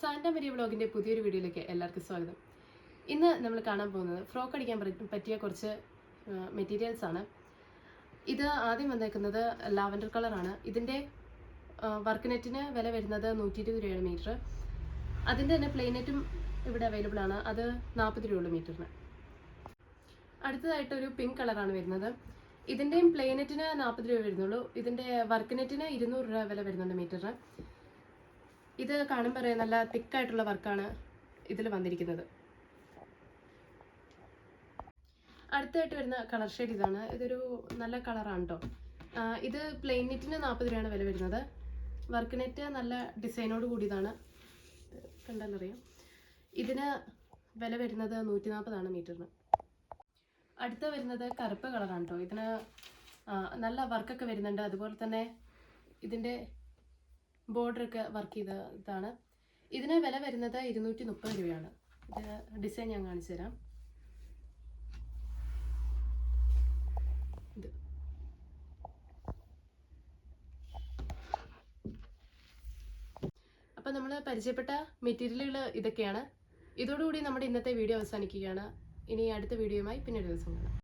Santa Maria വ്ളോഗിന്റെ പുതിയൊരു വീഡിയോയിലേക്ക് എല്ലാവർക്കും സ്വാഗതം. ഇന്ന് നമ്മൾ കാണാൻ പോകുന്നത് ഫ്രോക്ക് അടിക്കാൻ പറ്റിയ കുറച്ച് മെറ്റീരിയൽസ് ആണ്. ഇത് ആദ്യം വന്നേക്കുന്നത് ലാവൻഡർ കളറാണ് ഇതിന്റെ വർക്ക് നെറ്റിന് വില വരുന്നത് നൂറ്റി ഇരുപത് രൂപയാണ് മീറ്റർ. അതിന്റെ തന്നെ പ്ലെയിൻ നെറ്റും ഇവിടെ അവൈലബിൾ ആണ്. അത് നാൽപ്പത് രൂപയുള്ള മീറ്ററിന്. അടുത്തതായിട്ട് ഒരു പിങ്ക് കളറാണ് വരുന്നത്. ഇതിന്റെയും പ്ലെയിൻ നെറ്റിന് നാൽപ്പത് രൂപ വരുന്നുള്ളൂ. ഇതിന്റെ വർക്ക് നെറ്റിന് ഇരുന്നൂറ് രൂപ വില വരുന്നുണ്ട് മീറ്ററിന്. ഇത് കാണുമ്പോൾ നല്ല തിക്കായിട്ടുള്ള വർക്കാണ് ഇതിൽ വന്നിരിക്കുന്നത്. അടുത്തായിട്ട് വരുന്ന കളർ ഷെയ്ഡ് ഇതാണ്. ഇതൊരു നല്ല കളറാണ് കേട്ടോ ഇത് പ്ലെയിൻ നെറ്റിന് നാൽപ്പത് രൂപയാണ് വില വരുന്നത്. വർക്ക് നെറ്റ് നല്ല ഡിസൈനോട് കൂടിയതാണ്. കണ്ടാലറിയാം. ഇതിന് വില വരുന്നത് നൂറ്റി നാൽപ്പതാണ് മീറ്ററിന്. അടുത്ത വരുന്നത് കറുപ്പ് കളറാണ് കേട്ടോ ഇതിന് നല്ല വർക്കൊക്കെ വരുന്നുണ്ട്. അതുപോലെ തന്നെ ഇതിന്റെ ബോർഡറൊക്കെ വർക്ക് ചെയ്ത ഇതാണ്. ഇതിന് വില വരുന്നത് ഇരുന്നൂറ്റി മുപ്പത് രൂപയാണ്. ഇത് ഡിസൈൻ ഞാൻ കാണിച്ചു തരാം. ഇത്. അപ്പോൾ നമ്മൾ പരിചയപ്പെട്ട മെറ്റീരിയലുകൾ ഇതൊക്കെയാണ്. ഇതോടുകൂടി നമ്മുടെ ഇന്നത്തെ വീഡിയോ അവസാനിക്കുകയാണ്. ഇനി അടുത്ത വീഡിയോയുമായി പിന്നീട് ദിവസം കാണാം.